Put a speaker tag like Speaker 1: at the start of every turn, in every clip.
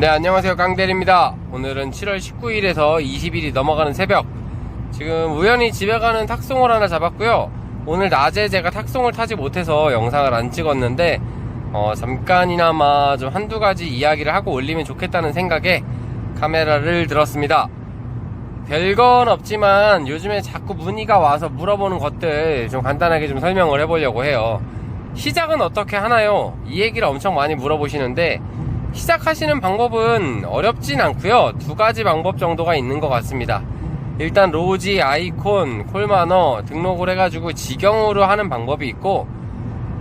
Speaker 1: 네, 안녕하세요. 깡대리입니다. 오늘은 7월 19일에서 20일이 넘어가는 새벽. 지금 우연히 집에 가는 탁송을 하나 잡았고요. 오늘 낮에 제가 탁송을 타지 못해서 영상을 안 찍었는데, 어, 잠깐이나마 좀 한두 가지 이야기를 하고 올리면 좋겠다는 생각에 카메라를 들었습니다. 별건 없지만 요즘에 자꾸 문의가 와서 물어보는 것들 좀 간단하게 좀 설명을 해보려고 해요. 시작은 어떻게 하나요? 이 얘기를 엄청 많이 물어보시는데, 시작하시는 방법은 어렵진 않고요. 두 가지 방법 정도가 있는 것 같습니다. 일단 로지, 아이콘, 콜마너 등록을 해가지고 직영으로 하는 방법이 있고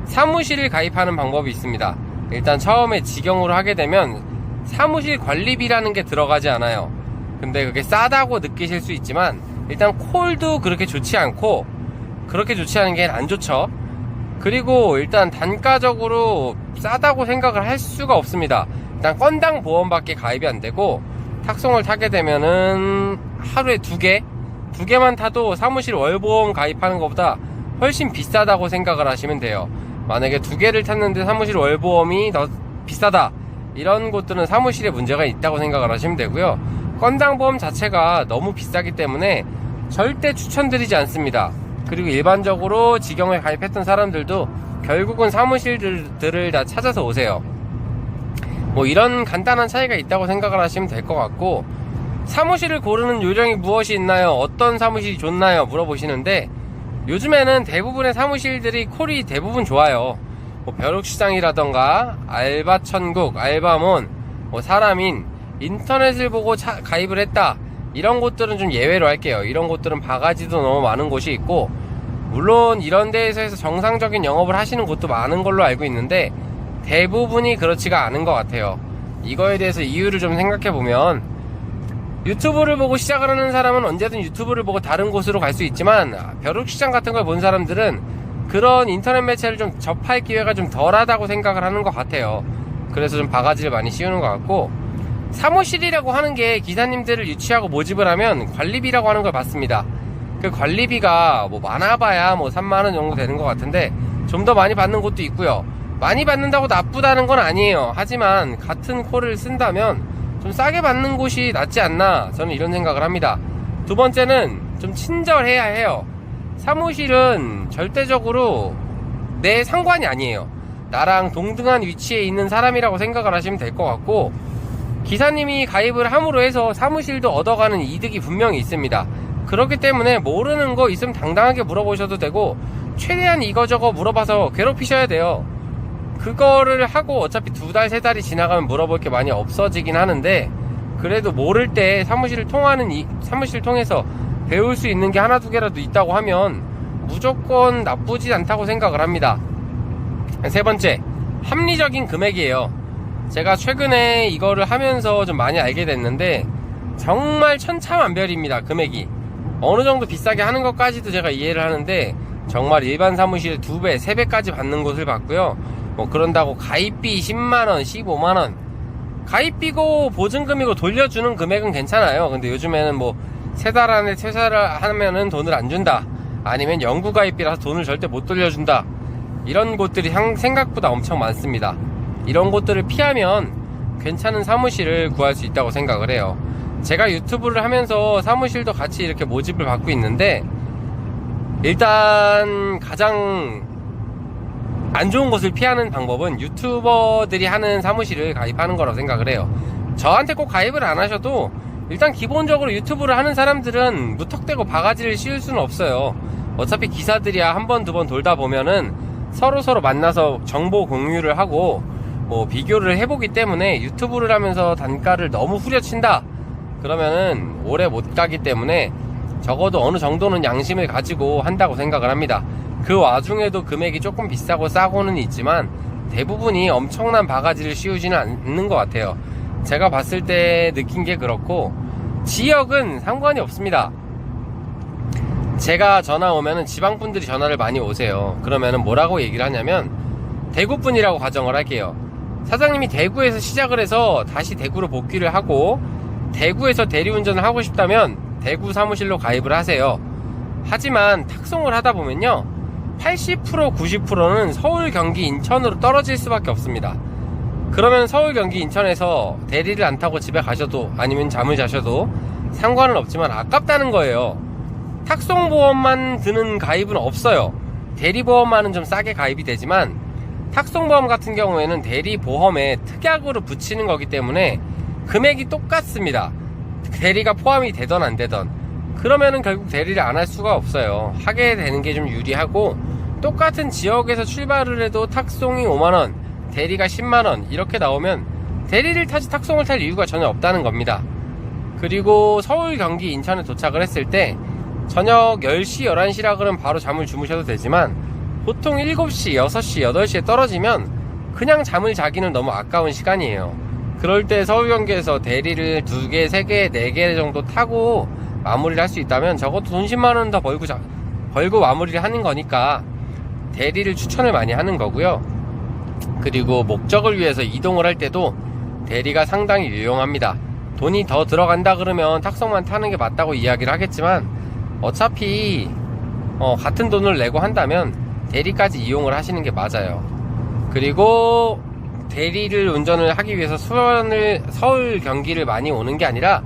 Speaker 1: 사무실을 가입하는 방법이 있습니다. 일단 처음에 직영으로 하게 되면 사무실 관리비라는 게 들어가지 않아요. 근데 그게 싸다고 느끼실 수 있지만 일단 콜도 그렇게 좋지 않고 그렇게 좋지 않은 게 안 좋죠. 그리고 일단 단가적으로 싸다고 생각을 할 수가 없습니다. 일단 건당 보험밖에 가입이 안 되고 탁송을 타게 되면은 하루에 두 개, 두 개만 타도 사무실 월보험 가입하는 것보다 훨씬 비싸다고 생각을 하시면 돼요. 만약에 두 개를 탔는데 사무실 월보험이 더 비싸다. 이런 곳들은 사무실에 문제가 있다고 생각을 하시면 되고요. 건당 보험 자체가 너무 비싸기 때문에 절대 추천드리지 않습니다. 그리고 일반적으로 직영에 가입했던 사람들도 결국은 사무실들을 다 찾아서 오세요. 뭐 이런 간단한 차이가 있다고 생각을 하시면 될 것 같고 사무실을 고르는 요령이 무엇이 있나요? 어떤 사무실이 좋나요? 물어보시는데 요즘에는 대부분의 사무실들이 콜이 대부분 좋아요. 뭐 벼룩시장이라던가 알바천국, 알바몬, 뭐 사람인 인터넷을 보고 차- 가입을 했다. 이런 곳들은 좀 예외로 할게요. 이런 곳들은 바가지도 너무 많은 곳이 있고 물론 이런 데에서 정상적인 영업을 하시는 곳도 많은 걸로 알고 있는데 대부분이 그렇지가 않은 것 같아요. 이거에 대해서 이유를 좀 생각해 보면 유튜브를 보고 시작을 하는 사람은 언제든 유튜브를 보고 다른 곳으로 갈 수 있지만 벼룩시장 같은 걸 본 사람들은 그런 인터넷 매체를 좀 접할 기회가 좀 덜하다고 생각을 하는 것 같아요. 그래서 좀 바가지를 많이 씌우는 것 같고 사무실이라고 하는 게 기사님들을 유치하고 모집을 하면 관리비라고 하는 걸 받습니다. 그 관리비가 뭐 많아봐야 뭐 3만원 정도 되는 것 같은데 좀 더 많이 받는 곳도 있고요. 많이 받는다고 나쁘다는 건 아니에요. 하지만 같은 콜을 쓴다면 좀 싸게 받는 곳이 낫지 않나 저는 이런 생각을 합니다. 두 번째는 좀 친절해야 해요. 사무실은 절대적으로 내 상관이 아니에요. 나랑 동등한 위치에 있는 사람이라고 생각을 하시면 될 것 같고 기사님이 가입을 함으로 해서 사무실도 얻어가는 이득이 분명히 있습니다. 그렇기 때문에 모르는 거 있으면 당당하게 물어보셔도 되고 최대한 이거저거 물어봐서 괴롭히셔야 돼요. 그거를 하고 어차피 두 달, 세 달이 지나가면 물어볼 게 많이 없어지긴 하는데 그래도 모를 때 사무실을 통하는 이, 사무실 통해서 배울 수 있는 게 하나 두 개라도 있다고 하면 무조건 나쁘지 않다고 생각을 합니다. 세 번째, 합리적인 금액이에요. 제가 최근에 이거를 하면서 좀 많이 알게 됐는데 정말 천차만별입니다 금액이 어느 정도 비싸게 하는 것까지도 제가 이해를 하는데 정말 일반 사무실에 두 배, 세 배까지 받는 곳을 봤고요. 뭐 그런다고 가입비 10만 원, 15만 원 가입비고 보증금이고 돌려주는 금액은 괜찮아요. 근데 요즘에는 뭐 세 달 안에 퇴사를 하면은 돈을 안 준다. 아니면 영구 가입비라서 돈을 절대 못 돌려준다. 이런 곳들이 상- 생각보다 엄청 많습니다. 이런 곳들을 피하면 괜찮은 사무실을 구할 수 있다고 생각을 해요. 제가 유튜브를 하면서 사무실도 같이 이렇게 모집을 받고 있는데 일단 가장 안 좋은 곳을 피하는 방법은 유튜버들이 하는 사무실을 가입하는 거라고 생각을 해요. 저한테 꼭 가입을 안 하셔도 일단 기본적으로 유튜브를 하는 사람들은 무턱대고 바가지를 씌울 수는 없어요. 어차피 기사들이야 한 번, 두 번 돌다 보면은 서로 서로 만나서 정보 공유를 하고 뭐 비교를 해보기 때문에 유튜브를 하면서 단가를 너무 후려친다. 그러면은 오래 못 가기 때문에 적어도 어느 정도는 양심을 가지고 한다고 생각을 합니다. 그 와중에도 금액이 조금 비싸고 싸고는 있지만 대부분이 엄청난 바가지를 씌우지는 않는 것 같아요. 제가 봤을 때 느낀 게 그렇고 지역은 상관이 없습니다. 제가 전화 오면은 지방 분들이 전화를 많이 오세요. 그러면은 뭐라고 얘기를 하냐면 대구 분이라고 가정을 할게요. 사장님이 대구에서 시작을 해서 다시 대구로 복귀를 하고 대구에서 대리운전을 하고 싶다면 대구 사무실로 가입을 하세요. 하지만 탁송을 하다 보면요. 80% 90%는 서울, 경기, 인천으로 떨어질 수밖에 없습니다. 그러면 서울, 경기, 인천에서 대리를 안 타고 집에 가셔도 아니면 잠을 자셔도 상관은 없지만 아깝다는 거예요. 탁송 보험만 드는 가입은 없어요. 대리 보험만은 좀 싸게 가입이 되지만 탁송 보험 같은 경우에는 대리 보험에 특약으로 붙이는 거기 때문에 금액이 똑같습니다. 대리가 포함이 되던 안 되던 그러면은 결국 대리를 안 할 수가 없어요. 하게 되는 게 좀 유리하고 똑같은 지역에서 출발을 해도 탁송이 5만원, 대리가 10만원 이렇게 나오면 대리를 타지 탁송을 탈 이유가 전혀 없다는 겁니다. 그리고 서울, 경기, 인천에 도착을 했을 때 저녁 10시, 11시라 그러면 바로 잠을 주무셔도 되지만 보통 7시, 6시, 8시에 떨어지면 그냥 잠을 자기는 너무 아까운 시간이에요. 그럴 때 서울 경기에서 대리를 2개, 3개, 4개 정도 타고 마무리를 할 수 있다면 적어도 돈 10만 원 더 벌고, 자- 벌고 마무리를 하는 거니까 대리를 추천을 많이 하는 거고요. 그리고 목적을 위해서 이동을 할 때도 대리가 상당히 유용합니다. 돈이 더 들어간다 그러면 탁송만 타는 게 맞다고 이야기를 하겠지만 어차피 어, 같은 돈을 내고 한다면 대리까지 이용을 하시는 게 맞아요. 그리고 대리를 운전을 하기 위해서 수원을 서울 경기를 많이 오는 게 아니라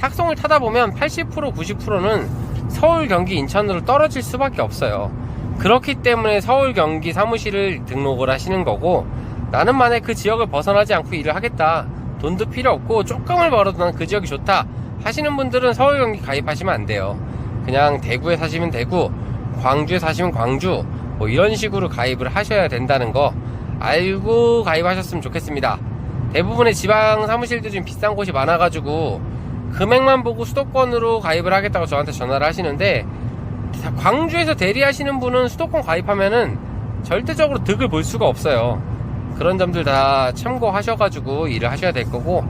Speaker 1: 탁송을 타다 보면 80% 90%는 서울 경기 인천으로 떨어질 수밖에 없어요. 그렇기 때문에 서울 경기 사무실을 등록을 하시는 거고 나는 만약 그 지역을 벗어나지 않고 일을 하겠다. 돈도 필요 없고 조금을 벌어도 난 그 지역이 좋다. 하시는 분들은 서울 경기 가입하시면 안 돼요. 그냥 대구에 사시면 대구, 광주에 사시면 광주, 뭐 이런 식으로 가입을 하셔야 된다는 거 알고 가입하셨으면 좋겠습니다. 대부분의 지방 사무실들이 좀 비싼 곳이 많아가지고 금액만 보고 수도권으로 가입을 하겠다고 저한테 전화를 하시는데 광주에서 대리하시는 분은 수도권 가입하면은 절대적으로 득을 볼 수가 없어요. 그런 점들 다 참고하셔가지고 일을 하셔야 될 거고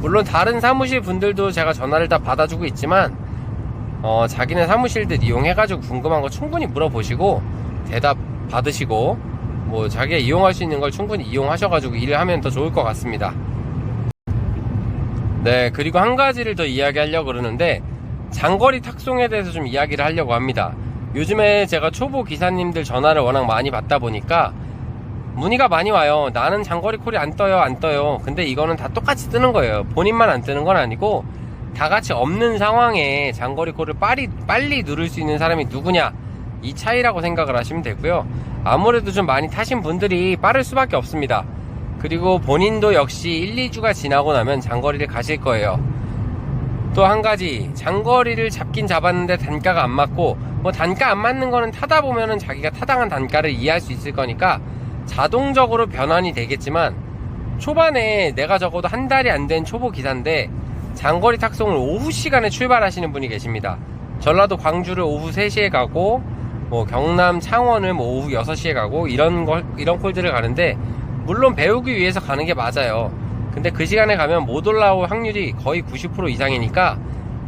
Speaker 1: 물론 다른 사무실 분들도 제가 전화를 다 받아주고 있지만 어, 자기네 사무실들 이용해가지고 궁금한 거 충분히 물어보시고 대답 받으시고 뭐 자기가 이용할 수 있는 걸 충분히 이용하셔가지고 일을 하면 더 좋을 것 같습니다. 네, 그리고 한 가지를 더 이야기하려고 그러는데 장거리 탁송에 대해서 좀 이야기를 하려고 합니다. 요즘에 제가 초보 기사님들 전화를 워낙 많이 받다 보니까 문의가 많이 와요. 나는 장거리 콜이 안 떠요, 안 떠요. 근데 이거는 다 똑같이 뜨는 거예요. 본인만 안 뜨는 건 아니고 다 같이 없는 상황에 장거리 콜을 빨리, 빨리 누를 수 있는 사람이 누구냐. 이 차이라고 생각을 하시면 되고요. 아무래도 좀 많이 타신 분들이 빠를 수밖에 없습니다. 그리고 본인도 역시 1, 2주가 지나고 나면 장거리를 가실 거예요. 또 한 가지 장거리를 잡긴 잡았는데 단가가 안 맞고 뭐 단가 안 맞는 거는 타다 보면은 자기가 타당한 단가를 이해할 수 있을 거니까 자동적으로 변환이 되겠지만 초반에 내가 적어도 한 달이 안 된 초보 기사인데 장거리 탁송을 오후 시간에 출발하시는 분이 계십니다. 전라도 광주를 오후 3시에 가고 뭐 경남 창원을 뭐 오후 6시에 가고 이런 걸 이런 콜들을 가는데 물론 배우기 위해서 가는 게 맞아요. 근데 그 시간에 가면 못 올라올 확률이 거의 90% 이상이니까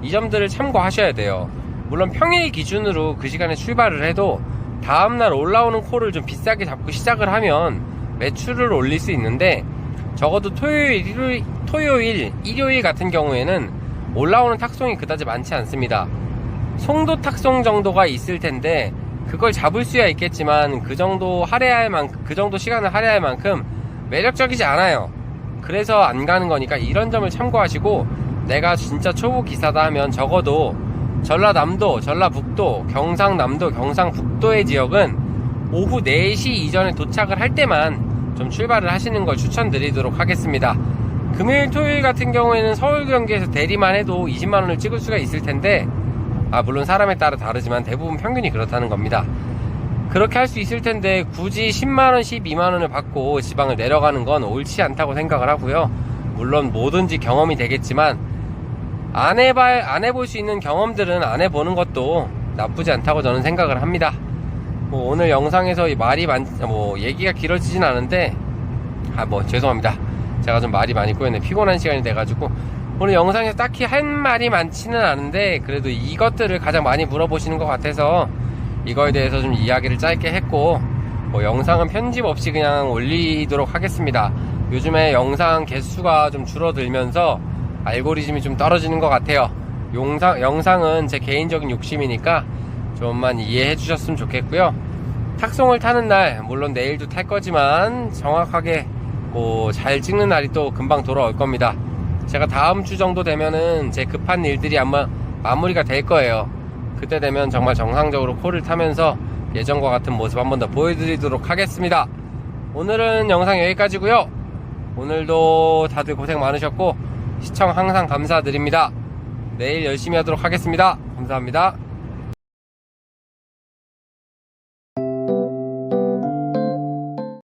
Speaker 1: 이 점들을 참고하셔야 돼요. 물론 평일 기준으로 그 시간에 출발을 해도 다음날 올라오는 콜을 좀 비싸게 잡고 시작을 하면 매출을 올릴 수 있는데 적어도 토요일, 일요일, 토요일, 일요일 같은 경우에는 올라오는 탁송이 그다지 많지 않습니다. 송도 탁송 정도가 있을 텐데 그걸 잡을 수야 있겠지만 그 정도 할애할 만큼 그 정도 시간을 할애할 만큼 매력적이지 않아요. 그래서 안 가는 거니까 이런 점을 참고하시고 내가 진짜 초보 기사다 하면 적어도 전라남도, 전라북도, 경상남도, 경상북도의 지역은 오후 4시 이전에 도착을 할 때만 좀 출발을 하시는 걸 추천드리도록 하겠습니다. 금요일, 토요일 같은 경우에는 서울 경기에서 대리만 해도 20만원을 찍을 수가 있을 텐데 아, 물론 사람에 따라 다르지만 대부분 평균이 그렇다는 겁니다. 그렇게 할 수 있을 텐데 굳이 10만원, 12만원을 받고 지방을 내려가는 건 옳지 않다고 생각을 하고요. 물론 뭐든지 경험이 되겠지만 안 해봐, 안 해볼 수 있는 경험들은 안 해보는 것도 나쁘지 않다고 저는 생각을 합니다. 뭐 오늘 영상에서 이 말이 많, 뭐 얘기가 길어지진 않은데 아, 뭐 죄송합니다. 제가 좀 말이 많이 꼬였네. 피곤한 시간이 돼가지고 오늘 영상에서 딱히 할 말이 많지는 않은데 그래도 이것들을 가장 많이 물어보시는 것 같아서 이거에 대해서 좀 이야기를 짧게 했고 뭐 영상은 편집 없이 그냥 올리도록 하겠습니다. 요즘에 영상 개수가 좀 줄어들면서 알고리즘이 좀 떨어지는 것 같아요. 영상, 영상은 제 개인적인 욕심이니까 좀만 이해해 주셨으면 좋겠고요. 탁송을 타는 날, 물론 내일도 탈 거지만 정확하게 뭐 잘 찍는 날이 또 금방 돌아올 겁니다. 제가 다음 주 정도 되면은 제 급한 일들이 아마 마무리가 될 거예요. 그때 되면 정말 정상적으로 코를 타면서 예전과 같은 모습 한 번 더 보여드리도록 하겠습니다. 오늘은 영상 여기까지고요. 오늘도 다들 고생 많으셨고 시청 항상 감사드립니다. 내일 열심히 하도록 하겠습니다. 감사합니다.